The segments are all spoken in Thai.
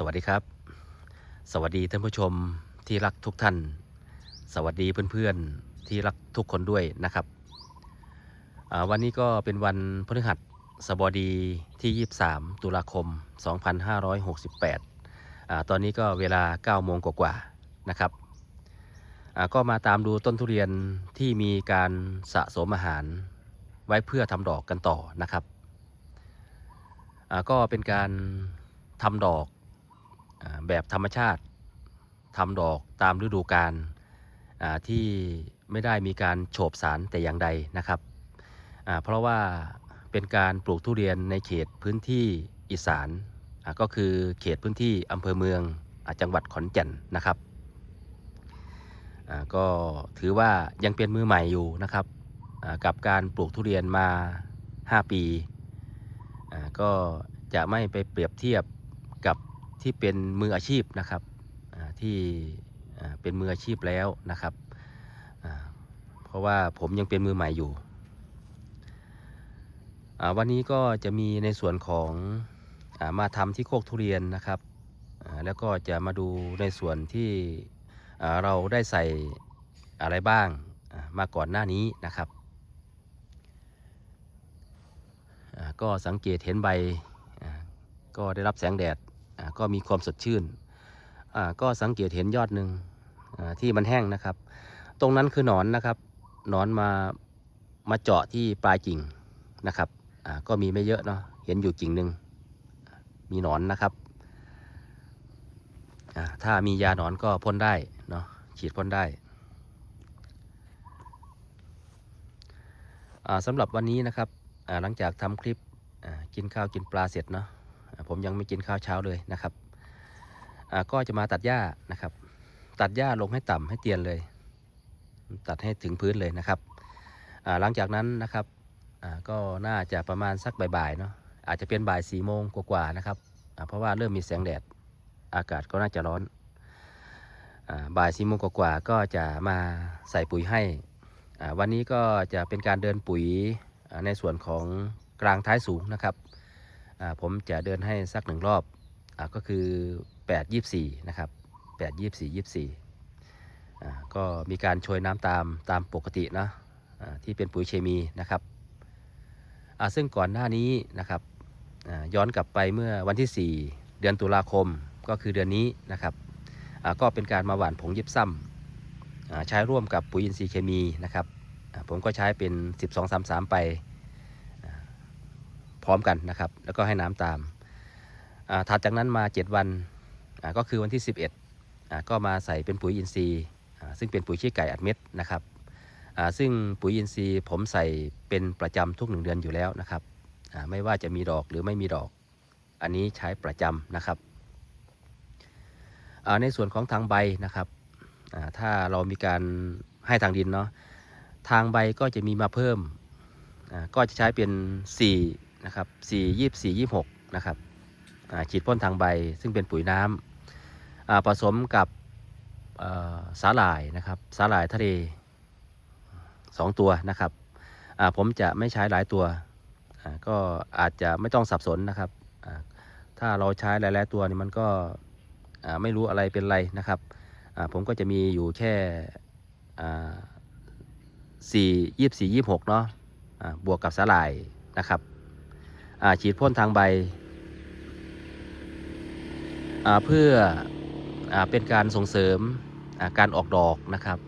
สวัสดีครับ สวัสดีท่านผู้ชมที่รักทุกท่าน สวัสดีเพื่อนๆที่รักทุกคนด้วยนะครับ วันนี้ก็เป็นวันพฤหัสบดีที่ 23 ตุลาคม 2568อตอนนี้ก็เวลา 9 โมงกว่าๆนะครับ ก็มาตามดูต้นทุเรียนที่มีการสะสมอาหารไว้เพื่อทำดอกกันต่อนะครับ ก็เป็นการทำดอก แบบธรรมชาติทำดอกตามฤดูกาลที่ไม่ได้มีการโฉบสารแต่อย่างใดนะครับเพราะว่าเป็นการปลูกทุเรียนในเขตพื้นที่อีสานก็คือเขตพื้นที่อำเภอเมืองจังหวัดขอนแก่นนะครับก็ถือว่ายังเป็นมือใหม่อยู่นะครับกับการปลูกทุเรียนมา 5 ปี ก็จะไม่ไปเปรียบเทียบกับ ที่เป็นมืออาชีพนะครับที่เป็นมืออาชีพแล้วนะครับ เพราะว่าผมยังเป็นมือใหม่อยู่ วันนี้ก็จะมีในส่วนของอามาทำที่โคกทุเรียนนะครับแล้วก็จะมาดูในส่วนที่เราได้ใส่อะไรบ้างมาก่อนหน้านี้นะครับก็สังเกตเห็นใบก็ได้รับแสงแดด ก็มีความสดชื่นอ่าก็สังเกตเห็นยอดหนึ่งอ่าที่มันแห้งนะครับ ตรงนั้นคือหนอนนะครับ หนอนมามาเจาะที่ปลายกิ่งนะครับอ่าก็มีไม่เยอะเนาะเห็นอยู่กิ่งหนึ่งมีหนอนนะครับอ่าถ้ามียาหนอนก็พ่นได้เนาะฉีดพ่นได้อ่าสำหรับวันนี้นะครับอ่าหลังจากทำคลิปอ่ากินข้าวกินปลาเสร็จเนาะ ผมยังไม่กินข้าวเช้าเลยนะครับก็จะมาตัดหญ้านะครับ ตัดหญ้าลงให้ต่ำให้เตียนเลย ตัดให้ถึงพื้นเลยนะครับหลังจากนั้นนะครับก็น่าจะประมาณสักบ่ายๆเนาะอาจจะเป็นบ่ายสี่โมงกว่าๆนะครับเพราะว่าเริ่มมีแสงแดดอากาศก็น่าจะร้อนอบ่ายสี่โมงกว่าๆก็จะมาใส่ปุ๋ยให้วันนี้ก็จะเป็นการเดินปุ๋ยในส่วนของกลางท้ายสูงนะครับ ผมจะเดินให้สักหนึ่งรอบอก็คือ 8 24 นะครับ 8 24 24อ่าก็มีการโชยน้ำตามตามปกตินะที่เป็นปุ๋ยเคมีนะครับซึ่งก่อนหน้านี้นะครับย้อนกลับไปเมื่อวันที่ 4 เดือนตุลาคมก็คือเดือนนี้นะครับก็เป็นการมาหว่านผงยิบซ้ำอ่าใช้ร่วมกับปุ๋ยอินทรีย์เคมีนะครับผมก็ใช้เป็น 1233 ไป ร้อมกันนะครับ แล้วก็ให้น้ำตามอ่าถัดจากนั้นมา 7 วันก็คือวันที่ 11อ่าก็มาใส่เป็นปุ๋ยอินทรีย์ซึ่งเป็นปุ๋ยขี้ไก่อัดเม็ดนะครับซึ่งปุ๋ยอินทรีย์ผมใส่เป็นประจำทุกหนึ่งเดือนอยู่แล้วนะครับไม่ว่าจะมีดอกหรือไม่มีดอก อันนี้ใช้ประจำนะครับในส่วนของทางใบนะครับถ้าเรามีการให้ทางดินเนาะทางใบก็จะมีมาเพิ่มก็จะใช้เป็น 4 นะครับ4 24 26นะครับฉีดพ่นทางใบซึ่งเป็นปุ๋ยน้ำผสมกับสาหร่ายนะครับสาหร่ายทะเล2ตัวนะครับผมจะไม่ใช้หลายตัว ก็อาจจะไม่ต้องสับสนนะครับ ถ้าเราใช้หลาย ๆ ตัวนี่มันก็ไม่รู้อะไรเป็นไรนะครับผมก็จะมีอยู่แค่สี่ยี่สี่ยี่หกเนาะบวกกับสาหร่ายนะครับ ฉีดพ่นทางใบ เพื่ออเป็นการส่งเสริมาการออกดอกนะครับ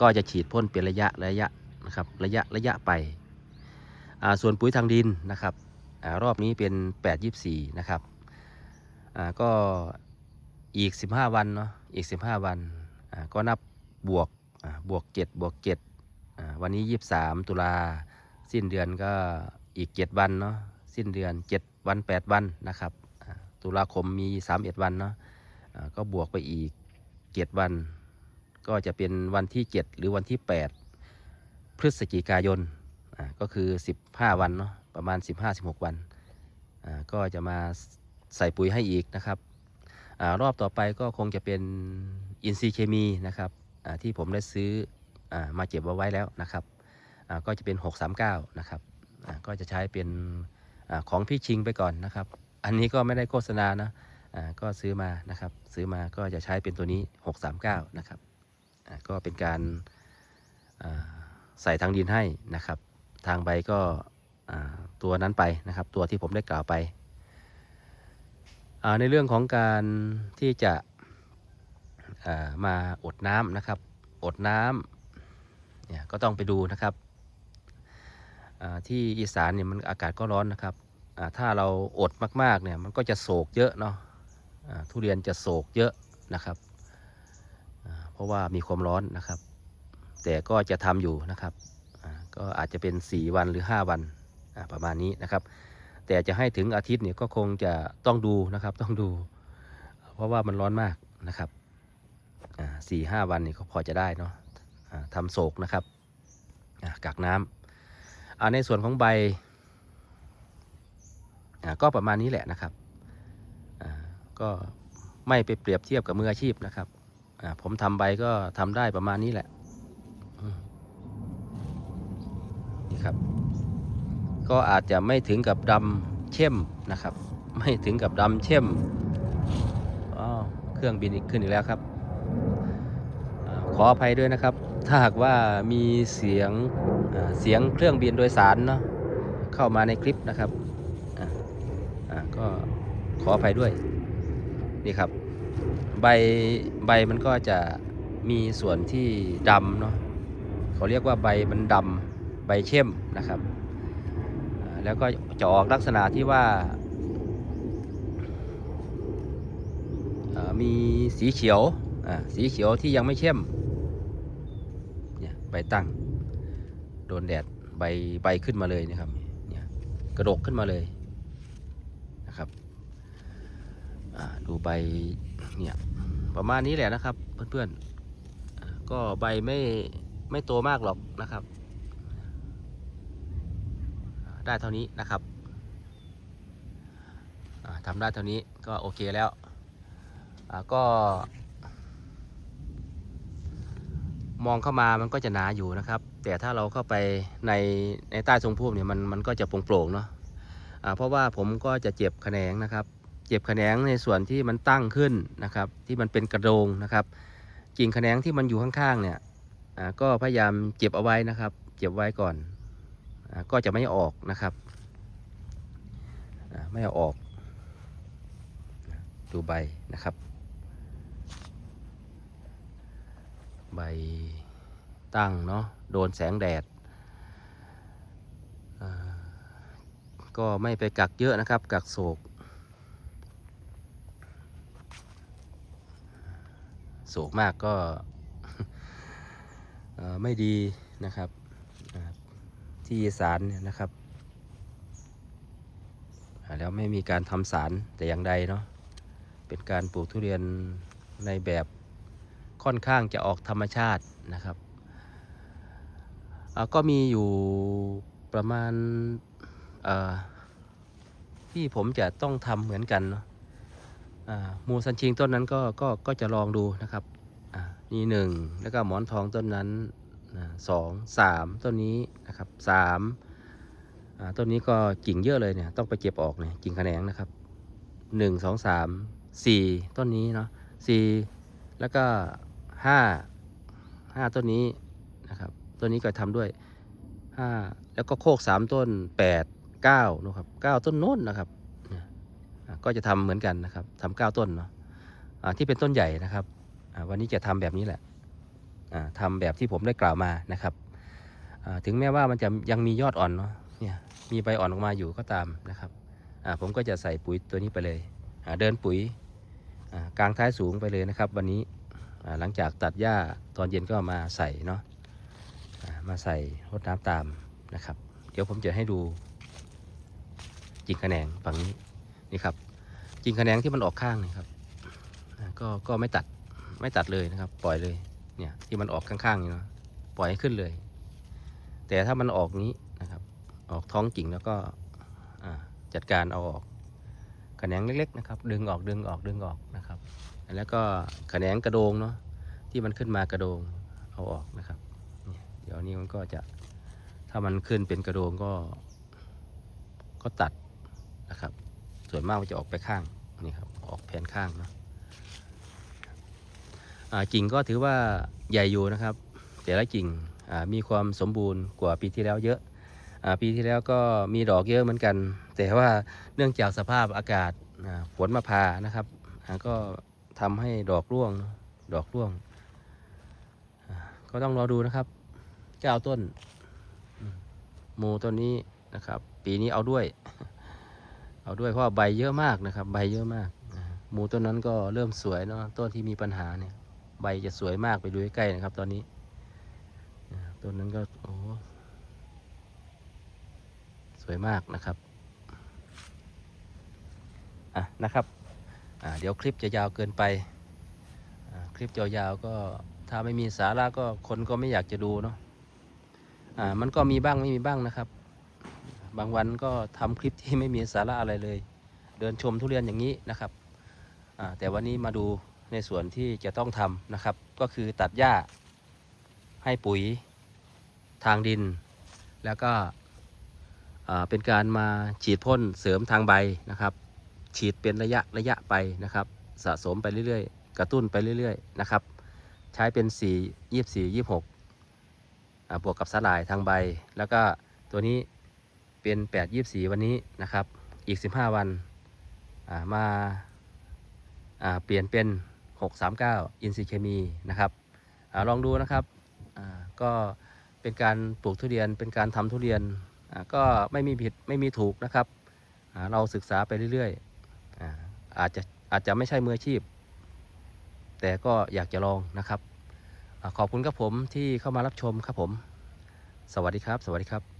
ก็จะฉีดพ่นเป็นระยะระยะนะครับระยะระยะไป ส่วนปุ๋ยทางดินนะครับอรอบนี้เป็น 824 นะครับก็อีก 15 วันเนาะอีก 15 วันก็นับบวกบวก 7 บวก 7 วันนี้ 23 ตุลาสิ้นเดือนก็อีก 7 วันเนาะ สิ้นเดือน 7 วัน 8 วันนะครับตุลาคมมี 31 วันเนาะก็บวกไปอีก 7 วัน ก็จะเป็นวันที่ 7 หรือวันที่ 8 พฤศจิกายนก็คือ 15 วันเนาะประมาณ 15-16 วัน ก็จะมาใส่ปุ๋ยให้อีกนะครับอรอบต่อไปก็คงจะเป็นอินทรีเคมีนะครับที่ผมได้ซื้ออมาเก็บเอาไว้แล้วนะครับก็จะเป็น 639 นะครับก็จะใช้เป็น ของพี่ชิงไปก่อนนะครับ อันนี้ก็ไม่ได้โฆษณานะก็ซื้อมานะครับ ซื้อมาก็จะใช้เป็นตัวนี้ 639 นะครับก็เป็นการใส่ทางดินให้นะครับ ทางใบก็ตัวนั้นไปนะครับ ตัวที่ผมได้กล่าวไป ในเรื่องของการที่จะามาอดน้ำนะครับ อดน้ำเนี่ยก็ต้องไปดูนะครับ ที่อีสานเนี่ยมันอากาศก็ร้อนนะครับถ้าเราอดมากๆเนี่ยมันก็จะโศกเยอะเนาะทุเรียนจะโศกเยอะนะครับเพราะว่ามีความร้อนนะครับ แต่ก็จะทำอยู่นะครับก็อาจจะเป็น 4 วันหรือ 5 วันประมาณนี้นะครับ แต่จะให้ถึงอาทิตย์เนี่ยก็คงจะต้องดูนะครับต้องดู เพราะว่ามันร้อนมากนะครับสี่ห้าวันนี่ก็พอจะได้เนาะทำโศกนะครับกักน้ำอ่า ในส่วนของใบก็ประมาณนี้แหละนะครับก็ไม่ไปเปรียบเทียบกับมืออาชีพนะครับผมทำใบก็ทำได้ประมาณนี้แหละนี่ครับ ก็อาจจะไม่ถึงกับดำเข้มนะครับ ไม่ถึงกับดำเข้มอ้าวเครื่องบินอีกขึ้นอีกแล้วครับ ขออภัยด้วยนะครับ ถ้าหากว่ามีเสียงเสียงเครื่องบินโดยสารเนาะเข้ามาในคลิปนะครับอ่าก็ขออภัยด้วยนี่ครับ ใบใบมันก็จะมีส่วนที่ดำเนาะเขาเรียกว่าใบมันดำใบเข้มนะครับ แล้วก็จะออกลักษณะที่ว่ามีสีเขียวอ่าสีเขียวที่ยังไม่เข้ม ใบตั้ง โดนแดดใบใบขึ้นมาเลยนะครับเนี่ยกระดกขึ้นมาเลยนะครับดูใบเนี่ยประมาณนี้แหละนะครับเพื่อนๆก็ใบไม่ไม่โตมากหรอกนะครับ ได้เท่านี้นะครับทำได้เท่านี้ก็โอเคแล้วก็ มองเข้ามามันก็จะหนาอยู่นะครับ แต่ถ้าเราเข้าไปในในใต้ทรงพุ่มเนี่ยมันมันก็จะโปร่งๆเนาะอ่าเพราะว่าผมก็จะเจ็บแขนงนะครับ เจ็บแขนงในส่วนที่มันตั้งขึ้นนะครับ ที่มันเป็นกระโดงนะครับกิ่งแขนงที่มันอยู่ข้างๆเนี่ยอ่าก็พยายามเจ็บเอาไว้นะครับ เจ็บไว้ก่อนอ่าก็จะไม่ออกนะครับอ่าไม่เอาออกดูใบนะครับ ใบตั้งเนาะโดนแสงแดด ก็ไม่ไปกักเยอะนะครับ กักโศกโศกมากก็ไม่ดีนะครับ ที่สารเนี่ยนะครับ แล้วไม่มีการทำสารแต่อย่างใดเนาะเป็นการปลูกทุเรียนในแบบ ค่อนข้างจะออกธรรมชาตินะครับอ่าก็มีอยู่ประมาณเอ่อที่ผมจะต้องทำเหมือนกันเนาะอ่ามูซันชิงต้นนั้นก็ก็ก็จะลองดูนะครับอ่านี่หนึ่งแล้วก็หมอนทองต้นนั้นนะสองสามต้นนี้นะครับสามอ่าต้นนี้ก็กิ่งเยอะเลยเนี่ยต้องไปเก็บออกเนี่ยกิ่งแขนงนะครับหนึ่งสองสามสี่ต้นนี้เนาะสี่แล้วก็ ห้าห้าต้นนี้นะครับต้นนี้ก็ทำด้วยห้าแล้วก็โคกสามต้นแปดเก้านะครับเก้าต้นโน้นนะครับเนี่ยก็จะทำเหมือนกันนะครับทำเก้าต้นเนาะอ่าที่เป็นต้นใหญ่นะครับอ่าวันนี้จะทำแบบนี้แหละอ่าทำแบบที่ผมได้กล่าวมานะครับอ่าถึงแม้ว่ามันจะยังมียอดอ่อนเนาะเนี่ยมีใบอ่อนออกมาอยู่ก็ตามนะครับอ่าผมก็จะใส่ปุ๋ยตัวนี้ไปเลยอ่าเดินปุ๋ยอ่ากลางท้ายสูงไปเลยนะครับ วันนี้ หลังจากตัดหญ้าตอนเย็นก็มาใส่เนาะมาใส่รดน้ำตามนะครับ เดี๋ยวผมจะให้ดูจิงขะแขนงฝั่งนี้นี่ครับจิงขะแขนงที่มันออกข้างนี่ครับก็ก็ไม่ตัดไม่ตัดเลยนะครับ ปล่อยเลยเนี่ยที่มันออกข้างๆนี่เนาะปล่อยให้ขึ้นเลย แต่ถ้ามันออกนี้นะครับ ออกท้องกิ่งแล้วก็จัดการเอาออกแขนงเล็กๆนะครับ ดึงออกดึงออกดึงออกนะครับ แล้วก็แขนงกระโดงเนาะที่มันขึ้นมากระโดงเอาออกนะครับ เดี๋ยวนี้มันก็จะถ้ามันขึ้นเป็นกระโดงก็ก็ตัดนะครับ ส่วนมากมันจะออกไปข้างนี่ครับออกแผ่นข้างเนาะกิ่งก็ถือว่าใหญ่อยู่นะครับ แต่ละกิ่งมีความสมบูรณ์กว่าปีที่แล้วเยอะอปีที่แล้วก็มีดอกเยอะเหมือนกัน แต่ว่าเนื่องจากสภาพอากาศฝนมาพานะครับก็ ทำให้ดอกร่วง ดอกร่วง ก็ต้องรอดูนะครับเก้าต้นมูต้นนี้นะครับ ปีนี้เอาด้วย เอาด้วยเพราะใบเยอะมากนะครับ ใบเยอะมากมูต้นนั้นก็เริ่มสวยเนาะต้นที่มีปัญหาเนี่ย ใบจะสวยมากไปดูใกล้ๆนะครับ ตอนนี้ต้นนั้นก็โอ้สวยมากนะครับอะนะครับ เดี๋ยวคลิปจะยาวเกินไป คลิปยาวๆก็ถ้าไม่มีสาระก็คนก็ไม่อยากจะดูเนาะมันก็มีบ้างไม่มีบ้างนะครับ บางวันก็ทำคลิปที่ไม่มีสาระอะไรเลย เดินชมทุเรียนอย่างนี้นะครับ แต่วันนี้มาดูในส่วนที่จะต้องทำนะครับ ก็คือตัดหญ้าให้ปุ๋ยทางดิน แล้วก็เป็นการมาฉีดพ่นเสริมทางใบนะครับ ฉีดเป็นระยะระยะไปนะครับ สะสมไปเรื่อยๆ กระตุ้นไปเรื่อยๆนะครับ ใช้เป็น 4 24 26อ่าบวกกับสลายทางใบ แล้วก็ตัวนี้เป็น 8 24 วันนี้นะครับ อีก 15 วันอ่ามาอ่าเปลี่ยนเป็น 639 อินซีเคมีนะครับอาลองดูนะครับอ่าก็เป็นการปลูกทุเรียนเป็นการทำทุเรียนก็ไม่มีผิดไม่มีถูกนะครับ เราศึกษาไปเรื่อยๆ อาจจะอาจจะไม่ใช่มืออาชีพ แต่ก็อยากจะลองนะครับอขอบคุณครับผมที่เข้ามารับชมครับผม สวัสดีครับ สวัสดีครับ